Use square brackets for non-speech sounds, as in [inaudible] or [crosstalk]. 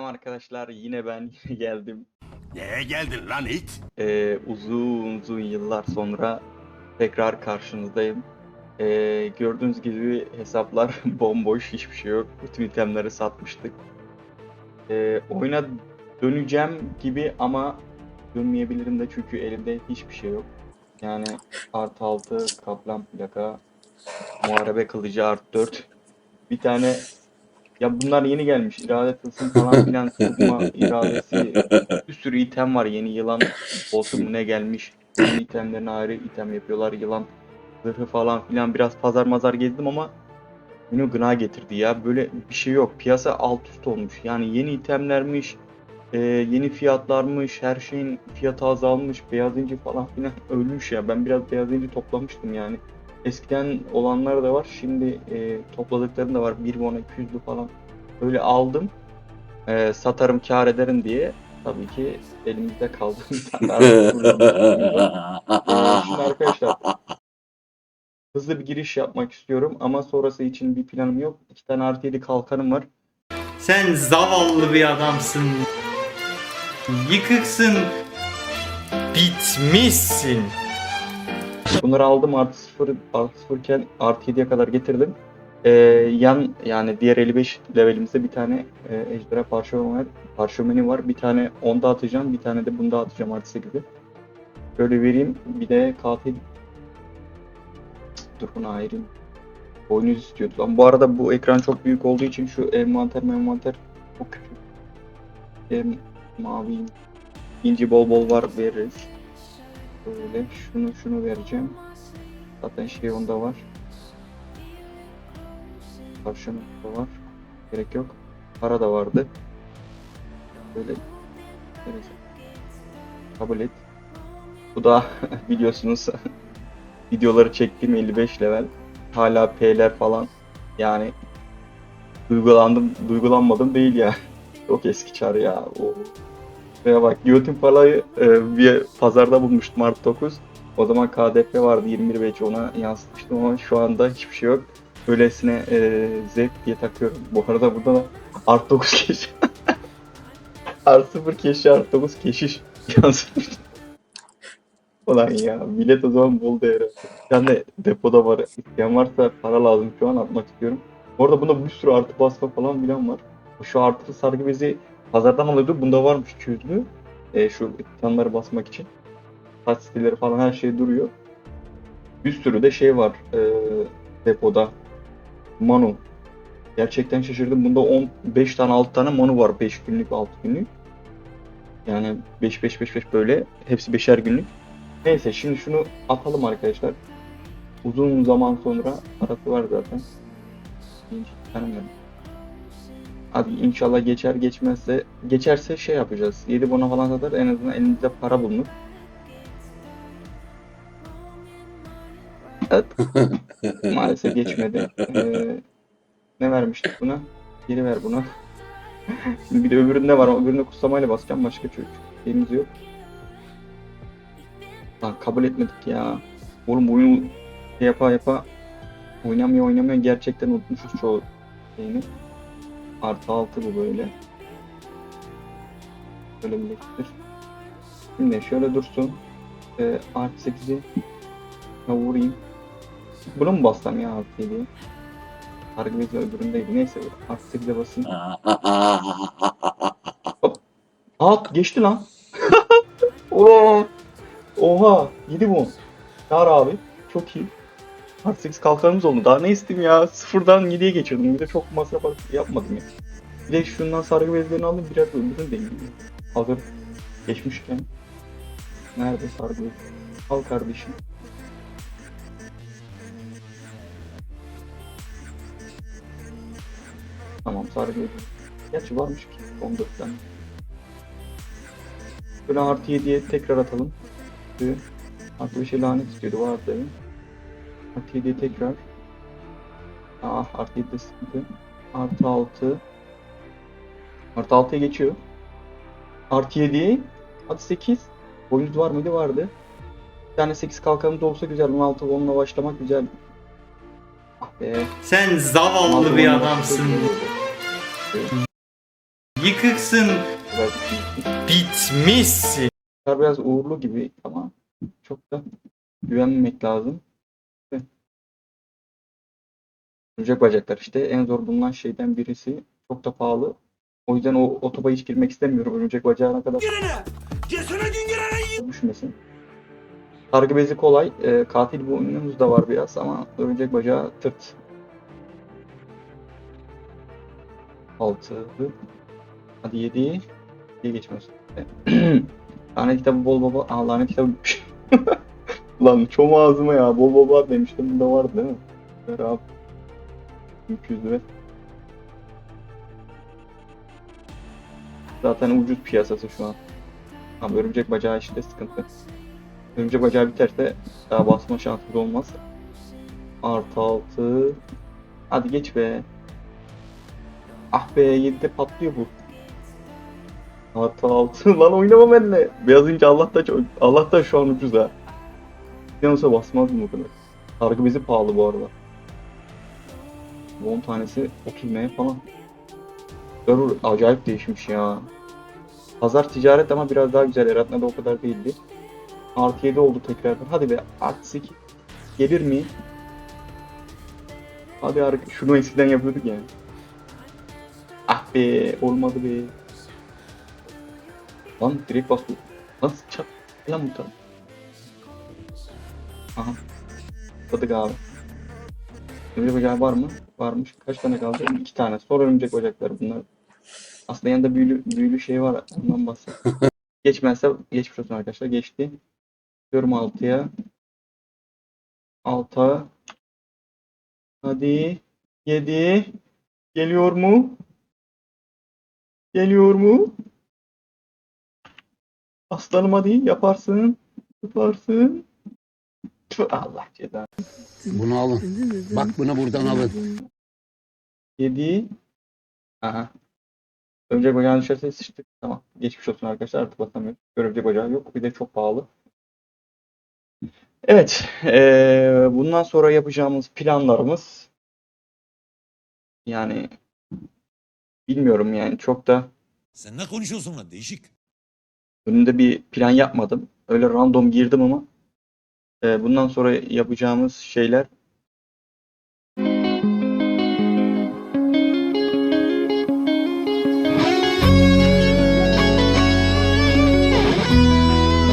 Selam arkadaşlar yine ben [laughs] geldim. Neye geldin lan it? Ee, uzun uzun yıllar sonra tekrar karşınızdayım. Ee, gördüğünüz gibi hesaplar [laughs] bomboş hiçbir şey yok. Bütün itemleri satmıştık. Ee, oyuna döneceğim gibi ama dönmeyebilirim de çünkü elimde hiçbir şey yok. Yani artı 6 kaplan plaka muharebe kılıcı artı 4 bir tane ya bunlar yeni gelmiş irade tılsım falan filan [laughs] sıkma iradesi bir sürü item var yeni yılan olsun mu ne gelmiş yeni itemlerine ayrı item yapıyorlar yılan zırhı falan filan. Biraz pazar mazar gezdim ama beni gına getirdi ya. Böyle bir şey yok piyasa alt üst olmuş. Yani yeni itemlermiş e, yeni fiyatlarmış her şeyin fiyatı azalmış beyaz inci falan filan ölmüş ya. Ben biraz beyaz inci toplamıştım yani eskiden olanlar da var şimdi e, topladıklarım da var 1 won 200'lü falan öyle aldım e, satarım kar ederim diye tabii ki elimizde kaldı bir tane daha kullandım. [laughs] Ee, Şimdi arkadaşlar hızlı bir giriş yapmak istiyorum ama sonrası için bir planım yok. İki tane artı 7 kalkanım var. Sen zavallı bir adamsın. Yıkıksın. Bitmişsin. Bunları aldım artı 0 artı 0 iken artı 7'ye kadar getirdim. Ee, yan yani diğer 55 levelimizde bir tane e, ejderha parşömeni var. Parşömeni var. Bir tane onda atacağım. Bir tane de bunda atacağım artı 8'i. Şöyle vereyim. Bir de katil Dur bunu ayırayım. Boynuz istiyordu lan. Bu arada bu ekran çok büyük olduğu için şu envanter envanter çok küçük. Em, mavi inci bol bol var veririz. Böyle şunu şunu vereceğim. Zaten şey onda var. Tavşan var. Gerek yok. Para da vardı. Böyle neyse. Kabul. Bu da [laughs] biliyorsunuz [laughs] videoları çektiğim 55 level. Hala P'ler falan. Yani duygulandım, duygulanmadım değil ya. [laughs] Çok eski çar ya. O. Şuraya bak, Giyotin Pala'yı e, bir pazarda bulmuştum Mart 9. O zaman KDP vardı 21 belki ona yansıtmıştım ama şu anda hiçbir şey yok. Öylesine e, zevk diye takıyorum. Bu arada burada da Art 9 [laughs] keşiş. Art 0 keşiş, Art 9 keşiş yansıtmıştım. Ulan ya bilet o zaman bol değeri. Bir tane depoda var. İsteyen varsa para lazım şu an atmak istiyorum. Bu arada bunda bir sürü artı basma falan filan var. Şu artı sargı bezi pazardan alıyordu. Bunda varmış 200'lü. E, şu ekranları basmak için. Saç stilleri falan her şey duruyor. Bir sürü de şey var e, depoda. Manu. Gerçekten şaşırdım. Bunda 15 tane 6 tane manu var. 5 günlük 6 günlük. Yani 5 5 5 5 böyle. Hepsi 5'er günlük. Neyse şimdi şunu atalım arkadaşlar. Uzun zaman sonra arası var zaten. Tanımıyorum. Hadi inşallah geçer geçmezse geçerse şey yapacağız. 7 bona falan satar en azından elimizde para bulunur. Evet. [laughs] Maalesef geçmedi. Ee, ne vermiştik buna? Geri ver buna. [laughs] Bir de öbüründe var. Öbüründe kutsamayla basacağım. Başka çocuk. Şeyimiz yok. Lan kabul etmedik ya. Oğlum oyunu şey yapa yapa oynamıyor oynamıyor gerçekten unutmuşuz çoğu şeyini. Artı altı bu böyle. Birleştir. Şimdi şöyle dursun. Ee, artı 8'i ya vurayım. Bunu mu bassam ya artı 7'ye? Harbi bezi öbüründeydi. Neyse artı 8'e basayım. Aa geçti lan. [laughs] Oha. Oha 7 bu. Yar abi. Çok iyi. Artı 8 kalkanımız oldu. Daha ne isteyeyim ya? Sıfırdan 7'ye geçirdim. Bir de çok masraf yapmadım ya. Bir de şundan sargı bezlerini aldım. Biraz öbürünü deneyeyim. Hazır geçmişken. Nerede sargı? Al kardeşim. Tamam sargı bezi. Gerçi varmış ki 14 tane. Böyle artı 7'ye tekrar atalım. Artı bir şey lanet istiyordu vardı. Artı 7'ye tekrar. Ah artı 7'de sıkıntı. Artı 6. Artı 6'ya geçiyor. Artı 7. Artı 8. Boyunuz var mıydı? Vardı. Bir tane 8 kalkanımız olsa güzel. 16 onunla başlamak güzel. Ah be. Sen 16 zavallı bir adamsın. Yıkıksın. Biraz Bitmişsin. Biraz uğurlu gibi ama çok da güvenmemek lazım. Örümcek bacaklar işte en zor bulunan şeyden birisi. Çok da pahalı. O yüzden o, o hiç girmek istemiyorum. Örümcek bacağına kadar Girene! Cesene girene! düşmesin. Kargı bezi kolay. E, katil boynumuz da var biraz ama örümcek bacağı tırt. Altı. Hadi yedi. Diye geçmiyorsun. [clears throat] lanet kitabı bol baba. Aa lanet kitabı. [laughs] Lan çoğum ağzıma ya. Bol baba demiştim. Bu vardı değil mi? Beraber. 200 lira. Zaten ucuz piyasası şu an. Ama örümcek bacağı işte sıkıntı. Örümcek bacağı biterse daha basma şansımız olmaz. Artı 6. Hadi geç be. Ah be 7'de patlıyor bu. Artı 6 [laughs] lan oynama benimle. Beyaz ince Allah'tan, Allah'tan şu an ucuz ha. Yanılsa basmaz mı bu kadar? Targı bizi pahalı bu arada. 10 tanesi 30 M falan. Server acayip değişmiş ya. Pazar ticaret ama biraz daha güzel. Eratna'da o kadar değildi. Artı 7 oldu tekrardan. Hadi be artı 8. Gelir mi? Hadi artık şunu eskiden yapıyorduk yani. Ah be olmadı be. Lan direkt bastı. Nasıl çat? Lan bu taraf. Aha. Tadık abi. Örümcek bacağı var mı? Varmış. Kaç tane kaldı? İki tane. Sonra örümcek bacakları bunlar. Aslında yanında büyülü, büyülü şey var. Ondan bahset. [laughs] Geçmezse geçmiş olsun arkadaşlar. Geçti. Diyorum 6'ya. 6. Hadi. 7. Geliyor mu? Geliyor mu? Aslanım hadi yaparsın. Yaparsın. [laughs] Allah cezanı. Bunu alın. Bak bunu buradan alın. 7. Aha. Örümcek bacağına düşerse sıçtık. Tamam. Geçmiş olsun arkadaşlar. Artık basamıyoruz. Örümcek bacağı yok. Bir de çok pahalı. Evet. eee, bundan sonra yapacağımız planlarımız yani bilmiyorum yani çok da Sen ne konuşuyorsun lan değişik. önünde bir plan yapmadım. Öyle random girdim ama bundan sonra yapacağımız şeyler